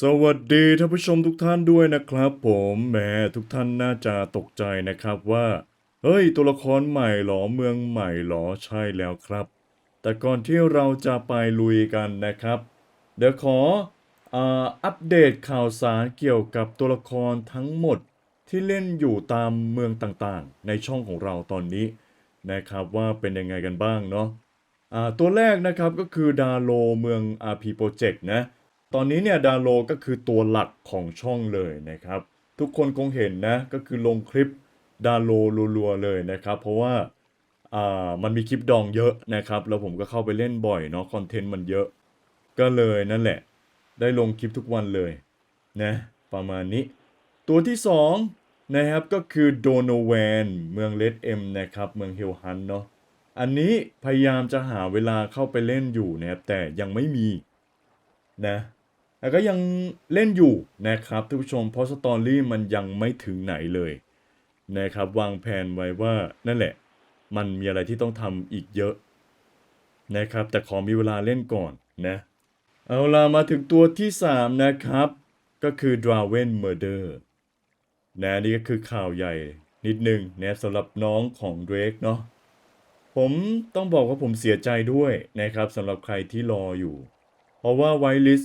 สวัสดีท่านผู้ชมทุกท่านด้วยนะครับผมแหมทุกท่านน่าจะตกใจนะครับว่า เฮ้ย ตัวละครใหม่หรอเมืองใหม่หรอใช่แล้วครับ แต่ก่อนที่เราจะไปลุยกันนะครับ เดี๋ยวขออัปเดตข่าวสารเกี่ยวกับตัวละครทั้งหมดที่เล่นอยู่ตามเมืองต่างๆ ในช่องของเราตอนนี้นะครับว่าเป็นยังไงกันบ้างเนาะอ่าตัวแรกนะครับก็คือดาโลเมือง RP Project นะ ตอนนี้เนี่ยดาโลก็คือตัวหลักของช่องเลยนะครับ ทุกคนคงเห็นนะก็คือลงคลิปดาโลรัวๆเลยนะครับ เพราะว่าอ่ามันมีคลิปดองเยอะนะครับ แล้วผมก็เข้าไปเล่นบ่อยเนาะคอนเทนต์มันเยอะ ก็เลยนั่นแหละ ได้ลงคลิปทุกวันเลยนะประมาณนี้ ตัวที่สองนะครับก็คือโดโนแวนเมืองเลดเอ็มนะครับเมืองเฮลฮันเนาะอันนี้พยายามจะหาเวลาเข้าไปเล่นอยู่นะครับแต่ยังไม่มีนะ แต่ก็ยังเล่นอยู่นะครับท่านผู้ชมเพราะสตอรี่มันยังไม่ถึงไหนเลยนะครับวางแผนไว้ว่านั่นแหละ มันมีอะไรที่ต้องทำอีกเยอะนะครับ แต่ขอมีเวลาเล่นก่อนนะเอาละมาถึงตัวที่ 3 นะครับ ก็คือ Draven Murder นะนี่ก็คือข่าวใหญ่นิดนึงนะสำหรับน้องของ Drake เนาะผมต้องบอกว่าผมเสียใจด้วยนะครับสำหรับใครที่รออยู่ เพราะว่าไวลิส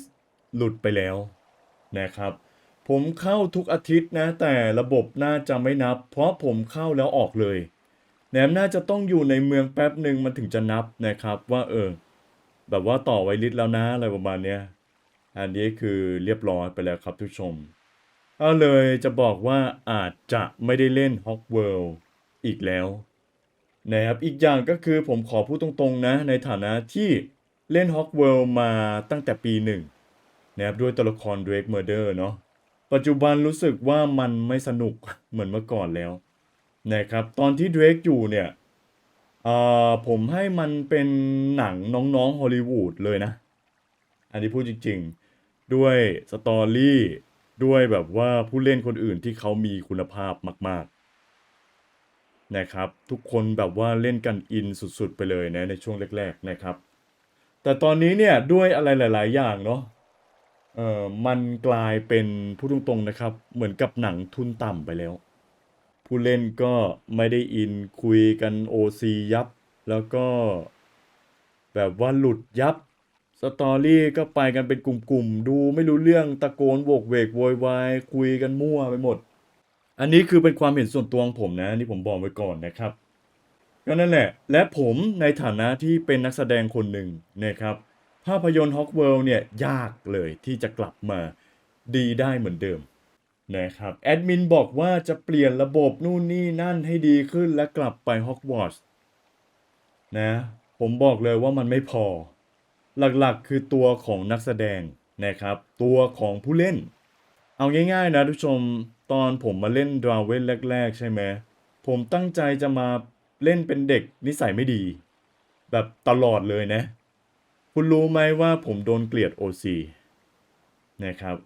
หลุดไปแล้วนะครับ ผมเข้าทุกอาทิตย์นะ แต่ระบบน่าจะไม่นับ เพราะผมเข้าแล้วออกเลยแหนมน่าจะต้องอยู่ในเมืองแป๊บหนึ่งมันถึงจะนับนะครับว่าเออแบบว่าต่อไวลิสแล้วนะอะไรประมาณเนี้ยอันนี้คือเรียบร้อยไปแล้วครับทุกชมก็เลยจะบอกว่าอาจจะไม่ได้เล่นฮอกเวิลด์อีกแล้วนะครับอีกอย่างก็คือผมขอพูดตรงๆนะ ในฐานะที่เล่น h o g w o r l d มาตั้งแต่ปีหนึ่ง นะครับด้วยตัวละคร Drake Murder เนาะปัจจุบันรู้สึกว่ามันไม่สนุกเหมือนเมื่อก่อนแล้วนะครับตอนที่ Drake อยู่เนี่ยผมให้มันเป็นหนังน้องๆฮอลลีวูดเลยนะ อันนี้พูดจริงๆ ด้วยสตอรี่ด้วยแบบว่าผู้เล่นคนอื่นที่เขามีคุณภาพมากๆนะครับทุกคนแบบว่าเล่นกันอินสุดๆไปเลยนะในช่วงแรกๆนะครับ แต่ตอนนี้เนี่ยด้วยอะไรหลาย ๆ อย่างเนาะ เอ่อมันกลายเป็นพูดตรงๆนะครับ เหมือนกับหนังทุนต่ำไปแล้ว ผู้เล่นก็ไม่ได้อินคุยกัน OC ยับ แล้วก็ แบบว่าหลุดยับ สตอรี่ก็ไปกันเป็นกลุ่มๆ ดูไม่รู้เรื่องตะโกนโวกเวกโวยวายคุยกันมั่วไปหมด อันนี้คือเป็นความเห็นส่วนตัวของผมนะนี่ผมบอกไว้ก่อนนะครับก็นั่นแหละ และผมในฐานะที่เป็นนักแสดงคนหนึ่งนะครับ ภาพยนตร์ฮอกเวิลด์เนี่ยยากเลยที่จะกลับมาดีได้เหมือนเดิมนะครับแอดมินบอกว่าจะเปลี่ยนระบบนู่นนี่นั่นให้ดีขึ้นและกลับไปฮอกวอตส์นะผมบอกเลยว่ามันไม่พอ หลักๆคือตัวของนักแสดงนะครับ ตัวของผู้เล่น เอาง่าย ๆ นะทุกชมตอนผมมาเล่นดราเวนแรก ๆ ใช่ไหมผมตั้งใจจะมาเล่นเป็นเด็กนิสัยไม่ดี แบบตลอดเลยนะ คุณรู้ไหมว่าผมโดนเกลียด OC นะครับ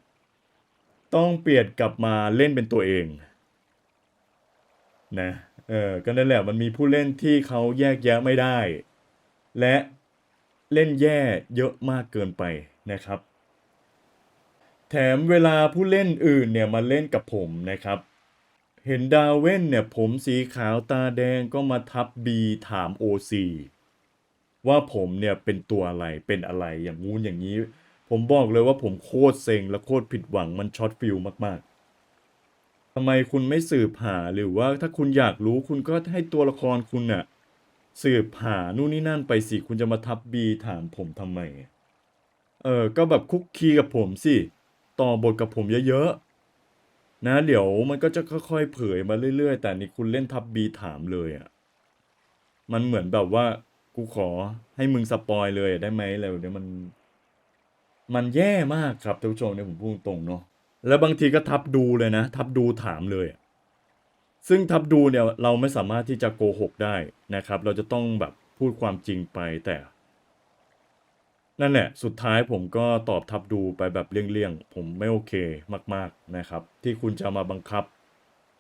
ต้องเปลี่ยนกลับมาเล่นเป็นตัวเองนะเออก็นั่นแหละมันมีผู้เล่นที่เขาแยกแยะไม่ได้ และเล่นแย่เยอะมากเกินไปนะครับ แถมเวลาผู้เล่นอื่นเนี่ยมาเล่นกับผมนะครับ เห็นดาวเว่นเนี่ยผมสีขาวตาแดงก็มาทับบีถาม OC ว่าผมเนี่ยเป็นตัวอะไรเป็นอะไรอย่างงู้นอย่างนี้ ผมบอกเลยว่าผมโคตรเซ็งและโคตรผิดหวังมันช็อตฟิลมากๆทำไมคุณไม่สืบหาหรือว่าถ้าคุณอยากรู้คุณก็ให้ตัวละครคุณน่ะสืบหานู่นนี่นั่นไปสิคุณจะมาทับบีถามผมทำไม เออก็แบบคุกคีกับผมสิต่อบทกับผมเยอะๆนะเดี๋ยวมันก็จะค่อยๆเผยมาเรื่อยๆ แต่นี่คุณเล่นทับบีถามเลยอะ่ะมันเหมือนแบบว่า กูขอให้มึงสปอยเลยได้ไหมอะไรแบบนี้มัน มันแย่มากครับท่านผู้ชมเนี่ยผมพูดตรงเนาะแล้วบางทีก็ทับดูเลยนะ ทับดูถามเลยซึ่งทับดูเนี่ยเราไม่สามารถที่จะโกหกได้นะครับ เราจะต้องแบบพูดความจริงไปแต่ นั่นแหละ สุดท้ายผมก็ตอบทับดูไปแบบเลี่ยงๆผมไม่โอเคมาก ๆนะครับ ที่คุณจะมาบังคับ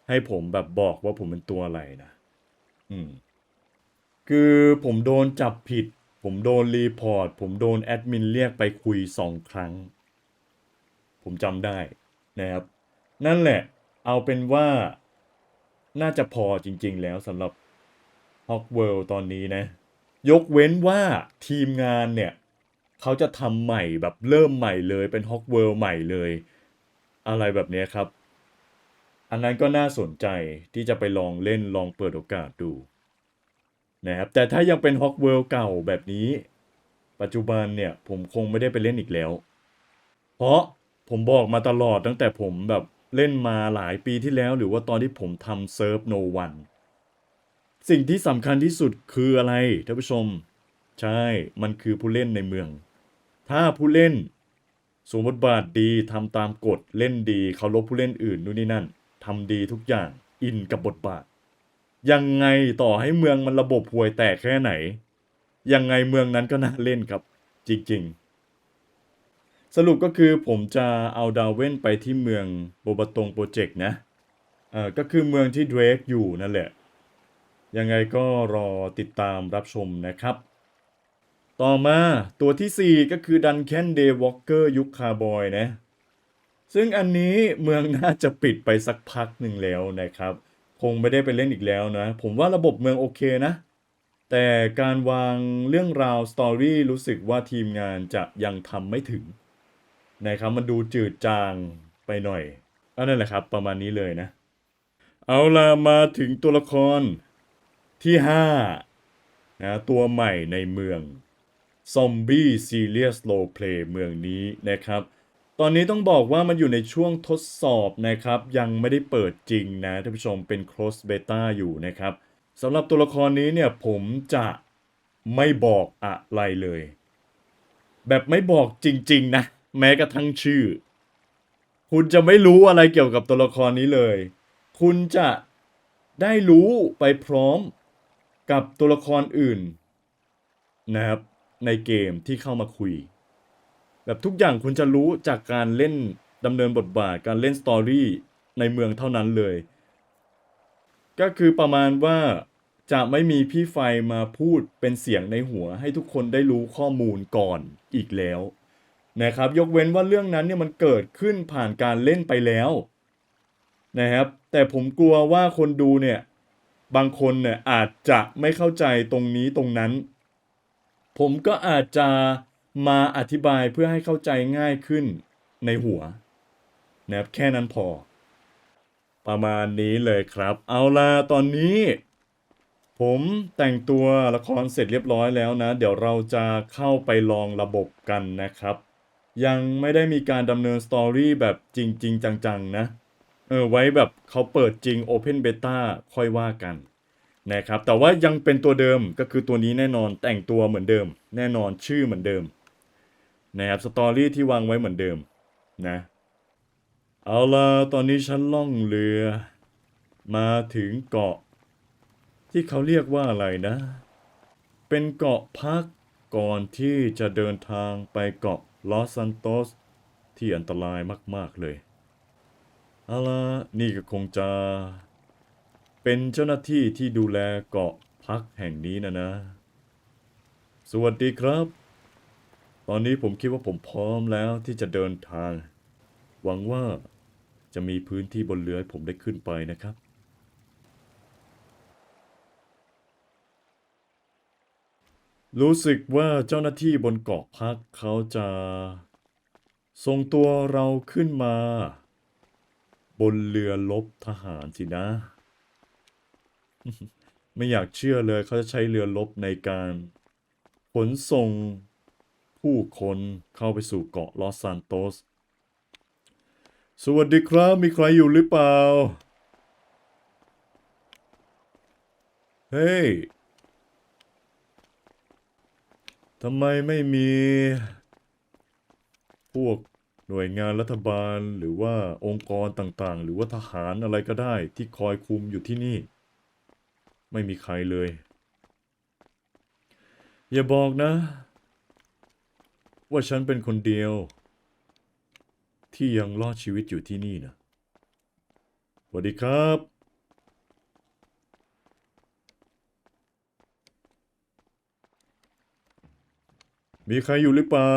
ให้ผมแบบบอกว่าผมเป็นตัวอะไรนะ อืม คือผมโดนจับผิด ผมโดนรีพอร์ต ผมโดนแอดมินเรียกไปคุยสองครั้ง ผมจำได้นะครับ นั่นแหละ เอาเป็นว่าน่าจะพอจริง ๆ แล้วสำหรับฮอกเวิลด์ตอนนี้นะ ยกเว้นว่าทีมงานเนี่ย เขาจะทำใหม่แบบเริ่มใหม่เลยเป็นฮอกเวิลด์ใหม่เลย อะไรแบบนี้ครับ อันนั้นก็น่าสนใจที่จะไปลองเล่นลองเปิดโอกาสดู นะครับแต่ถ้ายังเป็นฮอกเวิลเก่าแบบนี้ ปัจจุบันเนี่ยผมคงไม่ได้ไปเล่นอีกแล้ว เพราะผมบอกมาตลอดตั้งแต่ผมแบบเล่นมาหลายปีที่แล้ว หรือว่าตอนที่ผมทำเซิร์ฟโนวันสิ่งที่สำคัญที่สุดคืออะไรท่านผู้ชม ใช่มันคือผู้เล่นในเมือง ถ้าผู้เล่นสมบทบาทดีทำตามกฎเล่นดีเคารพผู้เล่นอื่นนู่นนี่นั่นทำดีทุกอย่างอินกับบทบาท ยังไงต่อให้เมืองมันระบบห่วยแตกแค่ไหน ยังไงเมืองนั้นก็น่าเล่นครับ จริงๆ สรุปก็คือผมจะเอาดาวเว่นไปที่เมืองโบบตงโปรเจกต์นะเออก็คือเมืองที่เดรกอยู่นั่นแหละ ยังไงก็รอติดตามรับชมนะครับ ต่อมาตัวที่ 4 ก็คือดันแคนเดย์วอล์กเกอร์ยุคคาร์บอยนะ ซึ่งอันนี้เมืองน่าจะปิดไปสักพักหนึ่งแล้วนะครับ คงไม่ได้ไปเล่นอีกแล้วนะ ผมว่าระบบเมืองโอเคนะ แต่การวางเรื่องราวสตอรี่รู้สึกว่าทีมงานจะยังทำไม่ถึงนะครับมันดูจืดจางไปหน่อยอันนั่นแหละครับ ประมาณนี้เลยนะ เอาล่ะมาถึงตัวละครที่5นะตัวใหม่ในเมือง Zombie Serious Role Play เมืองนี้นะครับ ตอนนี้ต้องบอกว่ามันอยู่ในช่วงทดสอบนะครับ ยังไม่ได้เปิดจริงนะท่านผู้ชมเป็น close beta อยู่นะครับสำหรับตัวละครนี้เนี่ยผมจะไม่บอกอะไรเลย แบบไม่บอกจริง ๆ นะ แม้กระทั่งชื่อ คุณจะไม่รู้อะไรเกี่ยวกับตัวละครนี้เลย คุณจะได้รู้ไปพร้อมกับตัวละครอื่นนะครับในเกมที่เข้ามาคุย แบบทุกอย่างคุณจะรู้จากการเล่นดำเนินบทบาท การเล่นสตอรี่ในเมืองเท่านั้นเลย ก็คือประมาณว่าจะไม่มีพี่ไฟมาพูดเป็นเสียงในหัว ให้ทุกคนได้รู้ข้อมูลก่อนอีกแล้วนะครับ ยกเว้นว่าเรื่องนั้นเนี่ยมันเกิดขึ้นผ่านการเล่นไปแล้วนะครับ แต่ผมกลัวว่าคนดูเนี่ยบางคนเนี่ยอาจจะไม่เข้าใจตรงนี้ตรงนั้น ผมก็อาจจะ มาอธิบายเพื่อให้เข้าใจง่ายขึ้นในหัวนะครับแค่นั้นพอ ประมาณนี้เลยครับ เอาล่ะตอนนี้ ผมแต่งตัวละครเสร็จเรียบร้อยแล้วนะ เดี๋ยวเราจะเข้าไปลองระบบกันนะครับ ยังไม่ได้มีการดำเนินสตอรี่แบบจริงๆจังๆ นะ เออไว้แบบเขาเปิดจริง Open Beta ค่อยว่ากันนะครับแต่ว่ายังเป็นตัวเดิมก็คือตัวนี้แน่นอนแต่งตัวเหมือนเดิม แน่นอนชื่อเหมือนเดิม นะครับสตอรี่ที่วางไว้เหมือนเดิมนะเอาล่ะตอนนี้ฉันล่องเรือ มาถึงเกาะ ที่เขาเรียกว่าอะไรนะ เป็นเกาะพักก่อนที่จะเดินทางไปเกาะลอสซันโตสที่อันตรายมาก ๆ เลยเอาล่ะนี่ก็คงจะ เป็นเจ้าหน้าที่ที่ดูแลเกาะพักแห่งนี้นะนะ สวัสดีครับ อนนี้ผมคิดว่าผมพร้อมแล้วที่จะเดินทาง หวังว่าจะมีพื้นที่บนเรือให้ผมได้ขึ้นไปนะครับ รู้สึกว่าเจ้าหน้าที่บนเกาะพักเขาจะส่งตัวเราขึ้นมา บนเรือลบทหารสินะ ไม่อยากเชื่อเลยเขาจะใช้เรือลบในการขนส่ง ผู้คนเข้าไปสู่เกาะลอสซานโตส สวัสดีครับ มีใครอยู่หรือเปล่า เฮ้ย ทำไมไม่มี พวกหน่วยงานรัฐบาลหรือว่าองค์กรต่างๆ หรือว่าทหารอะไรก็ได้ที่คอยคุมอยู่ที่นี่ ไม่มีใครเลย อย่าบอกนะ ว่าฉันเป็นคนเดียว ที่ยังรอดชีวิตอยู่ที่นี่นะสวัสดีครับ มีใครอยู่หรือเปล่า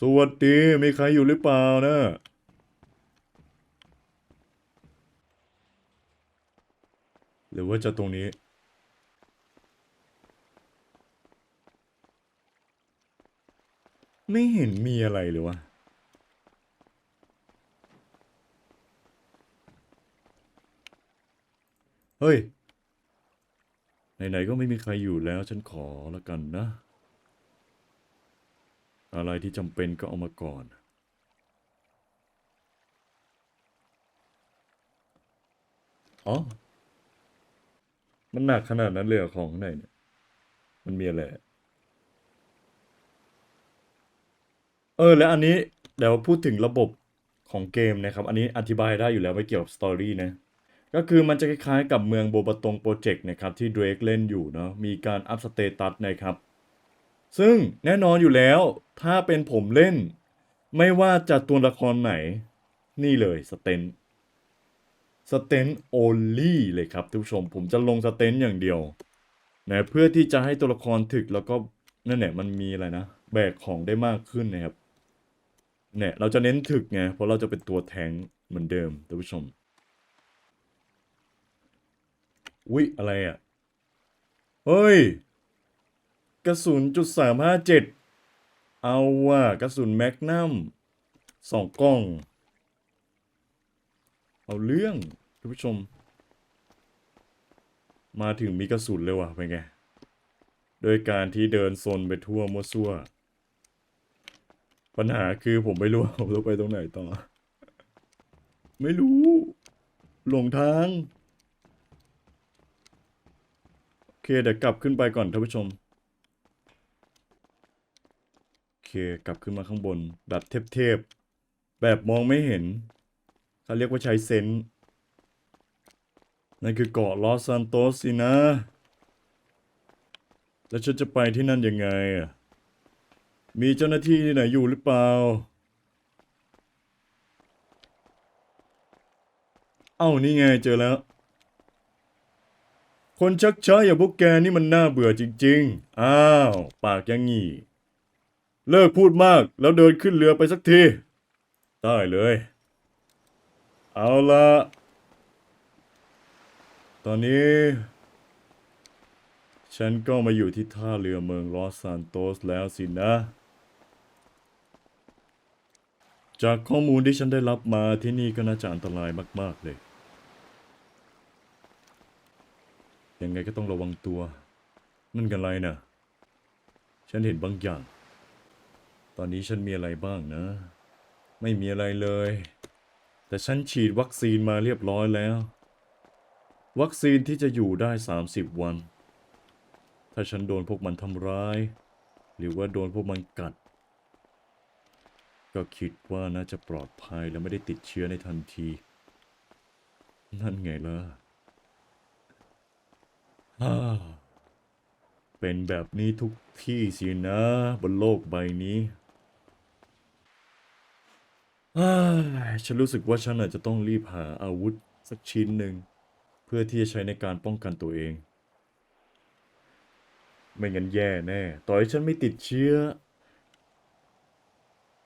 สวัสดี มีใครอยู่หรือเปล่านะ หรือว่าจะตรงนี้ ไม่เห็นมีอะไรเลยวะเฮ้ย ไหนๆก็ไม่มีใครอยู่แล้วฉันขอละกันนะ อะไรที่จำเป็นก็เอามาก่อน อ๋อ มันหนักขนาดนั้นเลยอของข้างในเนี่ย มันมีอะไร เออ แล้วอันนี้เดี๋ยวพูดถึงระบบของเกมนะครับ อันนี้อธิบายได้อยู่แล้วไม่เกี่ยวกับสตอรี่นะ ก็คือมันจะคล้ายๆกับเมืองโบปาตงโปรเจกต์นะครับ ที่เดรกเล่นอยู่เนาะ มีการอัพสเตตัสนะครับ ซึ่งแน่นอนอยู่แล้ว ถ้าเป็นผมเล่น ไม่ว่าจะตัวละครไหน นี่เลยสเตน สเตนโอลี่เลยครับทุกผู้ชม ผมจะลงสเตนอย่างเดียวนะเพื่อที่จะให้ตัวละครถึกแล้วก็นั่นแหละมันมีอะไรนะแบกของได้มากขึ้นนะครับเนี่ยเราจะเน้นถึกไงเพราะเราจะเป็นตัวแทงเหมือนเดิมท่านผู้ชมอุ๊ยอะไรอะเฮ้ย กระสุนจุดสามห้าเจ็ดเอาว่ะกระสุนแมกนัมสองกล้อง เอาเรื่องท่านผู้ชม มาถึงมีกระสุนเลยว่ะเป็นไง โดยการที่เดินโซนไปทั่วมั่วซั่ว ปัญหาคือผมไม่รู้ผมต้องไปตรงไหนต่อ ไม่รู้ หลงทาง โอเคเดี๋ยวกลับขึ้นไปก่อนท่านผู้ชมโอเคกลับขึ้นมาข้างบนแบบเทพๆแบบมองไม่เห็น เขาเรียกว่าใช้เซนนั่นคือเกาะลอสซานโตสสินะ แล้วฉันจะไปที่นั่นยังไงอะมีเจ้าหน้าที่ที่ไหนอยู่หรือเปล่า เอ้านี่ไงเจอแล้ว คนชักช้าอย่างพวกแกนี่มันน่าเบื่อจริง ๆ อ้าว ปากยังงี้ เลิกพูดมากแล้วเดินขึ้นเรือไปสักที ได้เลย เอาละตอนนี้ ฉันก็มาอยู่ที่ท่าเรือเมืองลอสซานโตสแล้วสินะ จากข้อมูลที่ฉันได้รับมาที่นี่ก็น่าจะอันตรายมาก ๆ เลย ยังไงก็ต้องระวังตัว นั่นกันไรนะฉันเห็นบางอย่าง ตอนนี้ฉันมีอะไรบ้างนะ ไม่มีอะไรเลย แต่ฉันฉีดวัคซีนมาเรียบร้อยแล้ว วัคซีนที่จะอยู่ได้ 30 วัน ถ้าฉันโดนพวกมันทำร้าย หรือว่าโดนพวกมันกัด ก็คิดว่าน่าจะปลอดภัยและไม่ได้ติดเชื้อในทันที นั่นไงล่ะฮ่าเป็นแบบนี้ทุกที่สินะ บนโลกใบนี้ ฉันรู้สึกว่าฉันอาจจะต้องรีบหาอาวุธสักชิ้นหนึ่ง เพื่อที่จะใช้ในการป้องกันตัวเอง ไม่งั้นแย่แน่ ต่อให้ฉันไม่ติดเชื้อ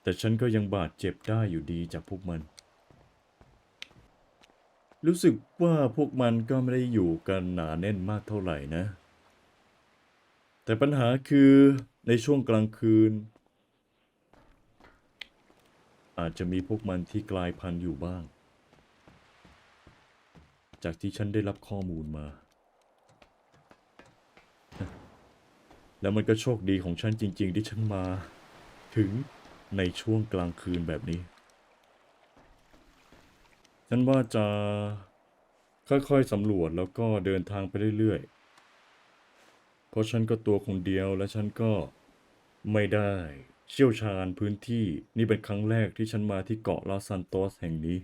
แต่ฉันก็ยังบาดเจ็บได้อยู่ดีจากพวกมัน รู้สึกว่าพวกมันก็ไม่ได้อยู่กันหนาแน่นมากเท่าไหร่นะ แต่ปัญหาคือในช่วงกลางคืน อาจจะมีพวกมันที่กลายพันธุ์อยู่บ้าง จากที่ฉันได้รับข้อมูลมา แล้วมันก็โชคดีของฉันจริง ๆ ที่ฉันมา ถึงในช่วงกลางคืนแบบนี้ ฉันว่าจะค่อยๆสำรวจแล้วก็เดินทางไปเรื่อยๆ เพราะฉันก็ตัวคนเดียวและฉันก็ไม่ได้ เชี่ยวชาญพื้นที่นี่เป็นครั้งแรกที่ฉันมาที่เกาะลาซันโตสแห่งนี้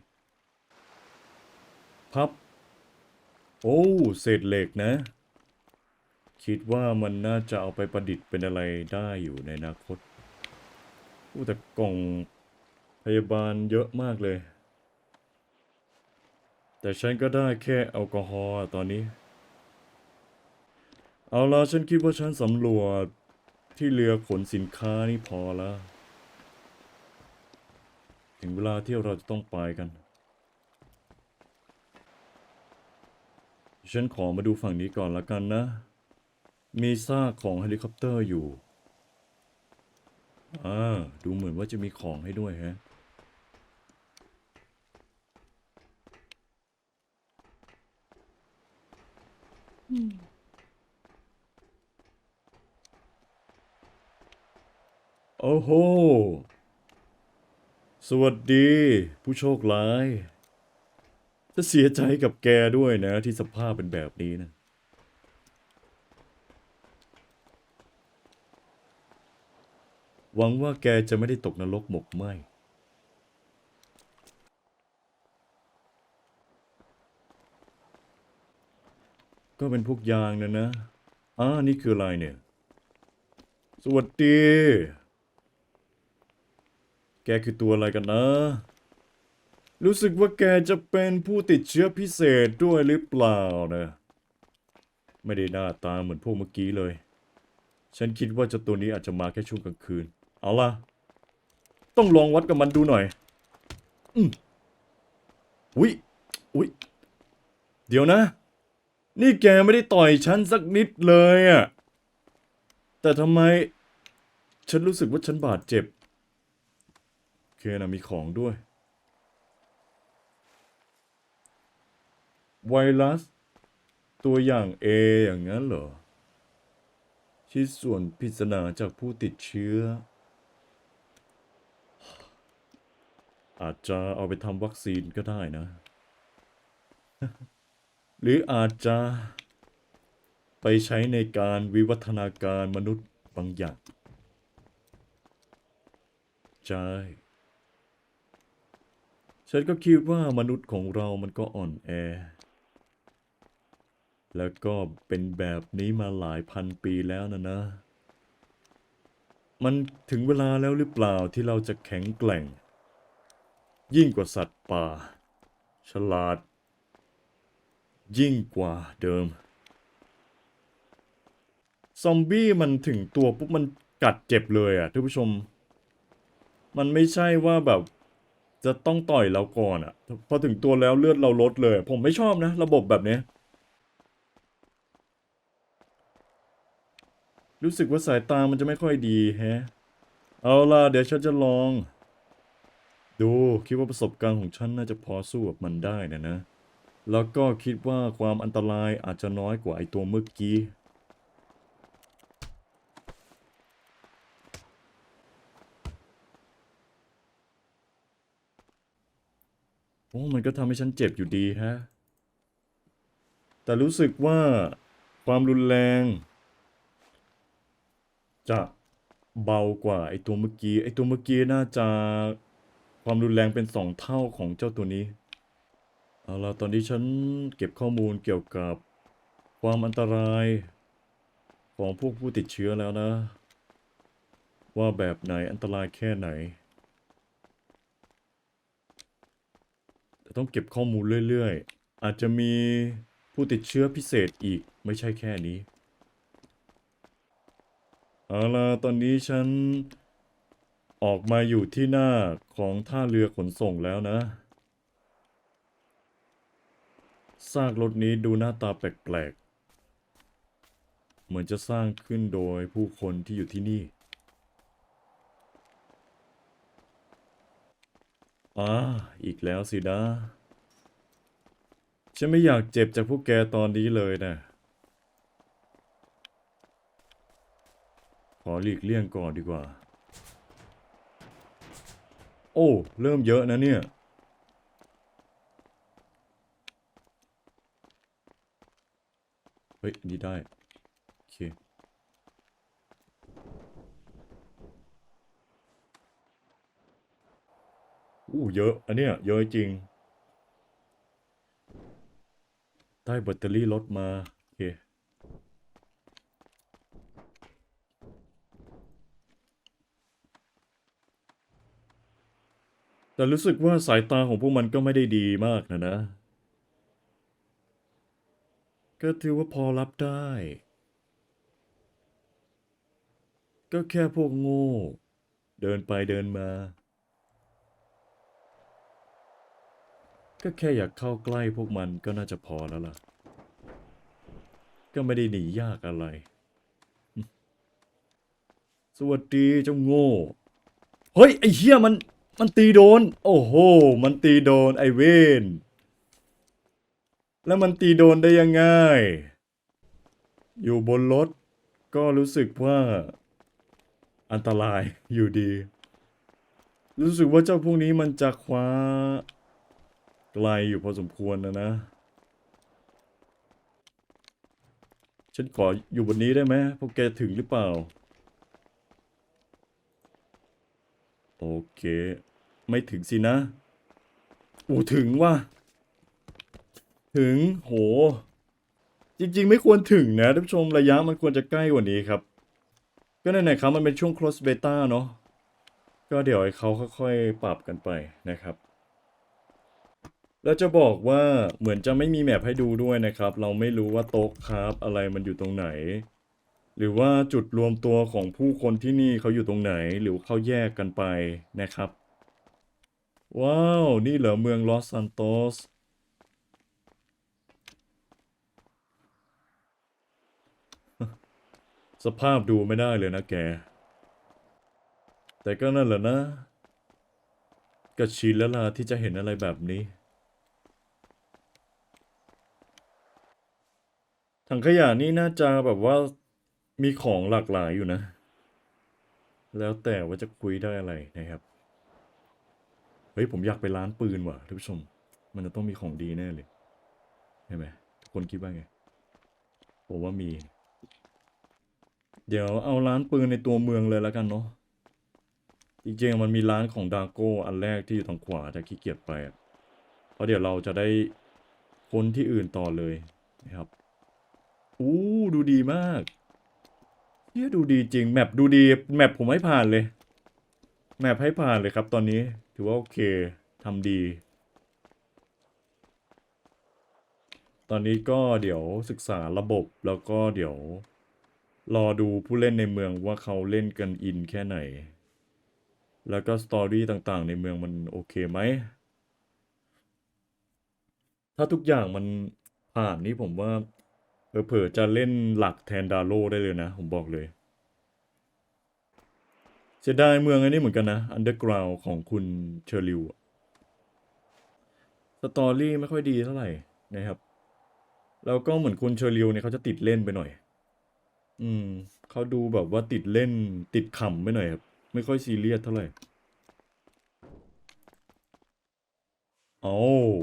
พับ โอ้เศษเหล็กนะ คิดว่ามันน่าจะเอาไปประดิษฐ์เป็นอะไรได้อยู่ในอนาคตอู้แต่กล่องพยาบาลเยอะมากเลย แต่ฉันก็ได้แค่แอลกอฮอล์ตอนนี้ เอาละฉันคิดว่าฉันสำรวจ ที่เรือขนสินค้านี่พอแล้ว ถึงเวลาที่เราจะต้องไปกัน ฉันขอมาดูฝั่งนี้ก่อนละกันนะ มีซากของเฮลิคอปเตอร์อยู่อ่าดูเหมือนว่าจะมีของให้ด้วยฮะ โอ้โห สวัสดี ผู้โชคร้าย จะเสียใจกับแกด้วยนะ ที่สภาพเป็นแบบนี้นะ หวังว่าแกจะไม่ได้ตกนรกหมกไหมก็เป็นพวกยางนะนะอ่านี่คืออะไรเนี่ย สวัสดี แกคือตัวอะไรกันนะ รู้สึกว่าแกจะเป็นผู้ติดเชื้อพิเศษด้วยหรือเปล่านะ ไม่ได้หน้าตาเหมือนพวกเมื่อกี้เลย ฉันคิดว่าเจ้าตัวนี้อาจจะมาแค่ช่วงกลางคืน เอาล่ะ ต้องลองวัดกับมันดูหน่อย อืมอุ๊ยอุ๊ยเดี๋ยวนะ นี่แกไม่ได้ต่อยฉันสักนิดเลยอะแต่ทำไม ฉันรู้สึกว่าฉันบาดเจ็บ นะมีของด้วย ไวรัส ตัวอย่าง A อย่างนั้นเหรอ ชิ้นส่วนปริศนาจากผู้ติดเชื้อ อาจจะเอาไปทำวัคซีนก็ได้นะ หรืออาจจะไปใช้ในการวิวัฒนาการมนุษย์บางอย่าง ใช่ ฉันก็คิดว่ามนุษย์ของเรามันก็อ่อนแอ แล้วก็เป็นแบบนี้มาหลายพันปีแล้วนะนะ มันถึงเวลาแล้วหรือเปล่าที่เราจะแข็งแกร่ง ยิ่งกว่าสัตว์ป่า ฉลาด ยิ่งกว่าเดิม ซอมบี้มันถึงตัวปุ๊บมันกัดเจ็บเลยอะท่านผู้ชม มันไม่ใช่ว่าแบบ จะต้องต่อยเราก่อนอะพอถึงตัวแล้วเลือดเราลดเลย ผมไม่ชอบนะ ระบบแบบนี้ รู้สึกว่าสายตามันจะไม่ค่อยดีแฮะ เอาล่ะ เดี๋ยวฉันจะลอง ดูคิดว่าประสบการณ์ของฉันน่าจะพอสู้กับมันได้นะนะ แล้วก็คิดว่าความอันตรายอาจจะน้อยกว่าไอตัวเมื่อกี้ โอ้มันก็ทำให้ฉันเจ็บอยู่ดีฮะ แต่รู้สึกว่าความรุนแรง จะเบากว่าไอตัวเมื่อกี้ไอตัวเมื่อกี้น่าจะความรุนแรงเป็นสองเท่าของเจ้าตัวนี้ เอาละตอนนี้ฉันเก็บข้อมูลเกี่ยวกับความอันตรายของพวกผู้ติดเชื้อแล้วนะ ว่าแบบไหนอันตรายแค่ไหน ต้องเก็บข้อมูลเรื่อยๆ อาจจะมีผู้ติดเชื้อพิเศษอีกไม่ใช่แค่นี้ เอาล่ะตอนนี้ฉันออกมาอยู่ที่หน้าของท่าเรือขนส่งแล้วนะ ซากรถนี้ดูหน้าตาแปลกๆ เหมือนจะสร้างขึ้นโดยผู้คนที่อยู่ที่นี่ อ่าอีกแล้วสินะ ฉันไม่อยากเจ็บจากพวกแกตอนนี้เลยนะ ขอหลีกเลี่ยงก่อนดีกว่า โอ้ เริ่มเยอะนะเนี่ย เฮ้ย นี่ได้ โอเค อู้เยอะ อันเนี้ยเยอะจริง ได้แบตเตอรี่รถมาโอเคแต่รู้สึกว่าสายตาของพวกมันก็ไม่ได้ดีมากนะนะ ก็ถือว่าพอรับได้ ก็แค่พวกโง่ เดินไปเดินมา ก็แค่อยากเข้าใกล้พวกมันก็น่าจะพอแล้วล่ะ ก็ไม่ได้หนียากอะไร สวัสดีเจ้าโง่ เฮ้ย ไอ้เหี้ยมัน มันตีโดน โอ้โห มันตีโดนไอเวนแล้วมันตีโดนได้ยังไง อยู่บนรถก็รู้สึกว่า อันตรายอยู่ดี รู้สึกว่าเจ้าพวกนี้มันจะคว้า ไกลอยู่พอสมควรนะนะ ฉันขออยู่บนนี้ได้ไหมพวกแกถึงหรือเปล่า โอเค ไม่ถึงสินะโอ้ถึงว่ะ ถึงโห จริง ๆ ไม่ควรถึงนะท่านผู้ชมระยะมันควรจะใกล้กว่านี้ครับ ก็ไหนๆครับมันเป็นช่วง cross beta เนาะก็เดี๋ยวให้เขาค่อยๆ ปรับกันไปนะครับ แล้วจะบอกว่าเหมือนจะไม่มีแมปให้ดูด้วยนะครับ เราไม่รู้ว่าโต๊ะคราฟอะไรมันอยู่ตรงไหน หรือว่าจุดรวมตัวของผู้คนที่นี่เขาอยู่ตรงไหน หรือเขาแยกกันไปนะครับ ว้าว นี่เหรอเมืองลอสซันโตสสภาพดูไม่ได้เลยนะแก แต่ก็นั่นแหละนะก็ชินแล้วล่ะที่จะเห็นอะไรแบบนี้ ถังขยะนี่น่าจะแบบว่ามีของหลากหลายอยู่นะ แล้วแต่ว่าจะคุยได้อะไรนะครับ เฮ้ยผมอยากไปร้านปืนว่ะท่านผู้ชม มันจะต้องมีของดีแน่เลยใช่ไหมทุกคนคิดว่าไง ผมว่ามี เดี๋ยวเอาร้านปืนในตัวเมืองเลยแล้วกันเนาะ จริงๆมันมีร้านของดาโก้อันแรกที่อยู่ทางขวาแต่ขี้เกียจไปเพราะเดี๋ยวเราจะได้คนที่อื่นต่อเลยนะครับ อู้ดูดีมากเฮียดูดีจริง แมปดูดี แมปผมให้ผ่านเลย แมปให้ผ่านเลยครับตอนนี้ ถือว่าโอเคทำดี ตอนนี้ก็เดี๋ยวศึกษาระบบแล้วก็เดี๋ยว รอดูผู้เล่นในเมืองว่าเขาเล่นกันอินแค่ไหน แล้วก็สตอรี่ต่างๆ ในเมืองมันโอเคไหม ถ้าทุกอย่างมันผ่านนี่ผมว่า เผลอจะเล่นหลักแทนดาโลได้เลยนะ ผมบอกเลยเสียดายเมืองอันนี้เหมือนกันนะ Underground ของคุณเชอริวสตอรี่ไม่ค่อยดีเท่าไหร่นะครับ แล้วก็เหมือนคุณเชอริวเนี่ยเขาจะติดเล่นไปหน่อย อืมเขาดูแบบว่าติดเล่นติดขำไปหน่อยครับ ไม่ค่อยซีเรียสเท่าไหร่เอา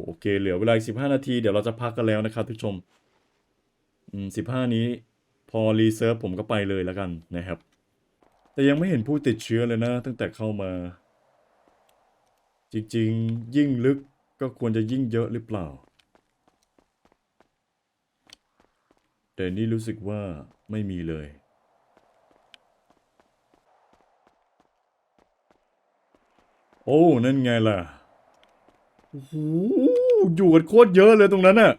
โอเค เหลือเวลาอีกสิบห้านาที เดี๋ยวเราจะพักกันแล้วนะครับทุกชม สิบห้านี้พอรีเซิร์ฟผมก็ไปเลยแล้วกันนะครับ แต่ยังไม่เห็นผู้ติดเชื้อเลยนะ ตั้งแต่เข้ามา จริงๆ ยิ่งลึกก็ควรจะยิ่งเยอะหรือเปล่า แต่นี่รู้สึกว่าไม่มีเลย โอ้ นั่นไงล่ะโอ้โหอยู่กันโคตรเยอะเลยตรงนั้นน่ะ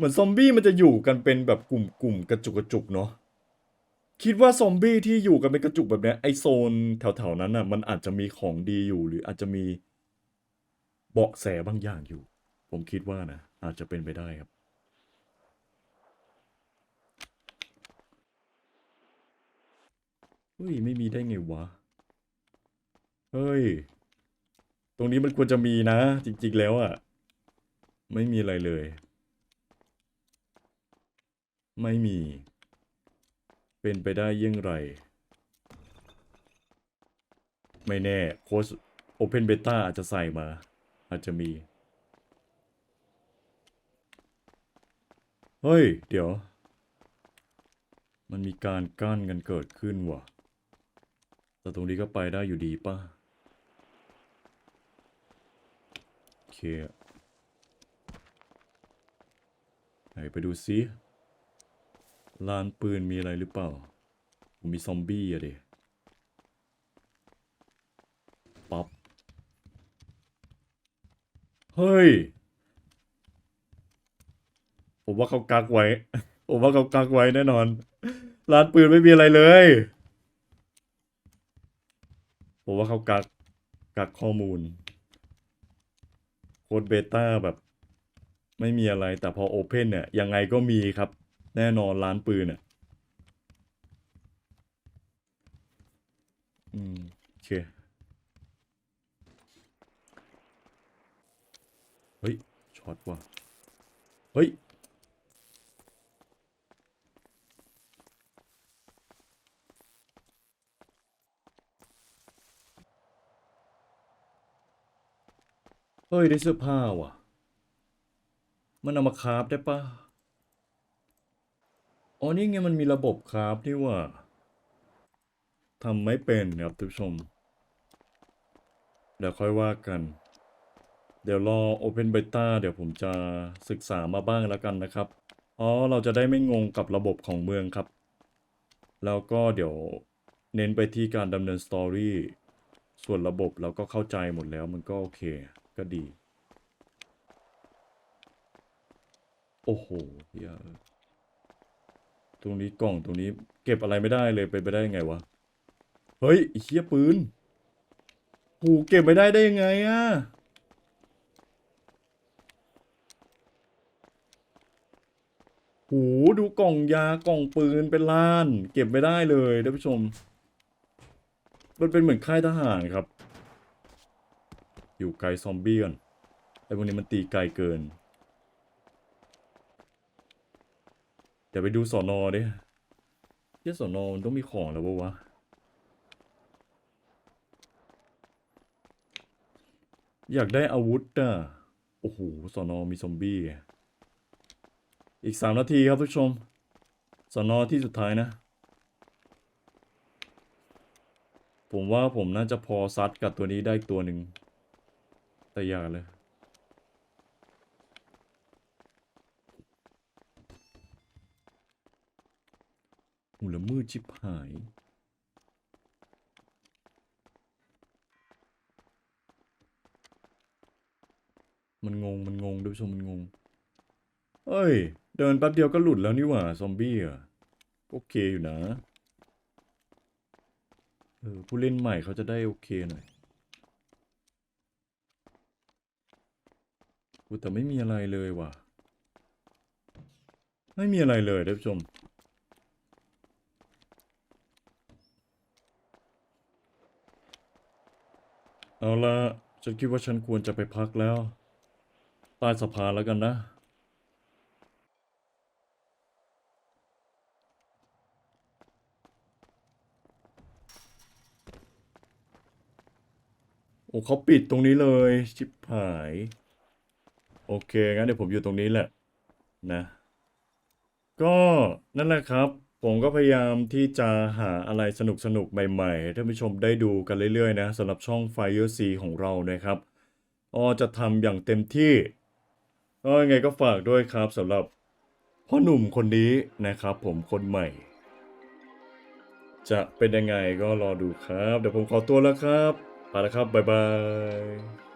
เหมือนซอมบี้มันจะอยู่กันเป็นแบบกลุ่มๆกระจุกกระจุกเนาะคิดว่าซอมบี้ที่อยู่กันเป็นกระจุกแบบเนี้ยไอโซนแถวๆนั้นน่ะ มันอาจจะมีของดีอยู่หรืออาจจะมีเบาะแสบางอย่างอยู่ ผมคิดว่านะอาจจะเป็นไปได้ครับเฮ้ยไม่มีได้ไงวะ เฮ้ย ตรงนี้มันควรจะมีนะ จริง ๆ แล้วอะ่ะ ไม่มีอะไรเลย ไม่มี เป็นไปได้ยังไร ไม่แน่โค้ช Open Beta อาจจะใส่มา อาจจะมี เฮ้ย เดี๋ยว มันมีการกั้นกันเกิดขึ้นว่ะ แต่ตรงนี้ก็ไปได้อยู่ดีป่ะ โอเค ไหนไปดูซิ ลานปืนมีอะไรหรือเปล่า ผมมีซอมบี้อะดิปั๊บเฮ้ย ผมว่าเขากักไว้ ผมว่าเขากักไว้แน่นอนร้านปืนไม่มีอะไรเลย ผมว่าเขากัก กักข้อมูล โค้ดเบต้าแบบ ไม่มีอะไรแต่พอโอเพนเนี่ย ยังไงก็มีครับ แน่นอนร้านปืนอะอืมโอเคเฮ้ยช็อตว่ะเฮ้ยเฮ้ยได้เสื้อผ้าว่ะ มันเอามาคราฟได้ปะ อ๋อนี่ไงมันมีระบบคราฟนี่ว่ะทำไม่เป็นนะครับทุกชม เดี๋ยวค่อยว่ากัน เดี๋ยวรอ Open Beta เดี๋ยวผมจะศึกษามาบ้างแล้วกันนะครับ อ๋อ เราจะได้ไม่งงกับระบบของเมืองครับ แล้วก็เดี๋ยวเน้นไปที่การดำเนินสตอรี่ส่วนระบบเราก็เข้าใจหมดแล้วมันก็โอเคก็ดี โอ้โหเหี้ย ตรงนี้กล่องตรงนี้ เก็บอะไรไม่ได้เลยเป็นไปได้ยังไงวะ เฮ้ยไอ้เหี้ยปืนหูเก็บไม่ได้ได้ยังไงอะหูดูกล่องยากล่องปืนเป็นล้าน เก็บไม่ได้เลยท่านผู้ชม มันเป็นเหมือนค่ายทหารครับ อยู่ไกลซอมบี้ก่อนไอ้พวกนี้มันตีไกลเกิน เดี๋ยวไปดูสอนอดิที่สอนอมันต้องมีของแล้วปะวะอยากได้อาวุธอะ โอ้โห สอนอมีซอมบี้ อีกสามนาทีครับทุกชม สอนอที่สุดท้ายนะ ผมว่าผมน่าจะพอซัดกับตัวนี้ได้ตัวหนึ่งแต่อย่าเลย หูละมืดชิบหาย มันงงมันงงด้วยชมมันงง เอ้ย เดินแป๊บเดียวก็หลุดแล้วนี่หว่า ซอมบี้อะ โอเคอยู่นะ เออ ผู้เล่นใหม่เขาจะได้โอเคหน่อยอุ๊ยแต่ไม่มีอะไรเลยว่ะ ไม่มีอะไรเลยท่านผู้ชม เอาละฉันคิดว่าฉันควรจะไปพักแล้ว ใต้สะพานแล้วกันนะ โอ้เขาปิดตรงนี้เลย ชิบหาย โอเค งั้นเดี๋ยวผมอยู่ตรงนี้แหละ นะ ก็นั่นแหละครับ ผมก็พยายามที่จะหาอะไรสนุกสนุกๆใหม่ๆให้ท่านผู้ชมได้ดูกันเรื่อยๆนะสำหรับช่อง Fire C ของเรานะครับอ้อจะทำอย่างเต็มที่ก็ยังไงก็ฝากด้วยครับสำหรับพ่อหนุ่มคนนี้นะครับ ผมคนใหม่ จะเป็นยังไงก็รอดูครับ เดี๋ยวผมขอตัวแล้วครับไปแล้วครับ บ๊ายบาย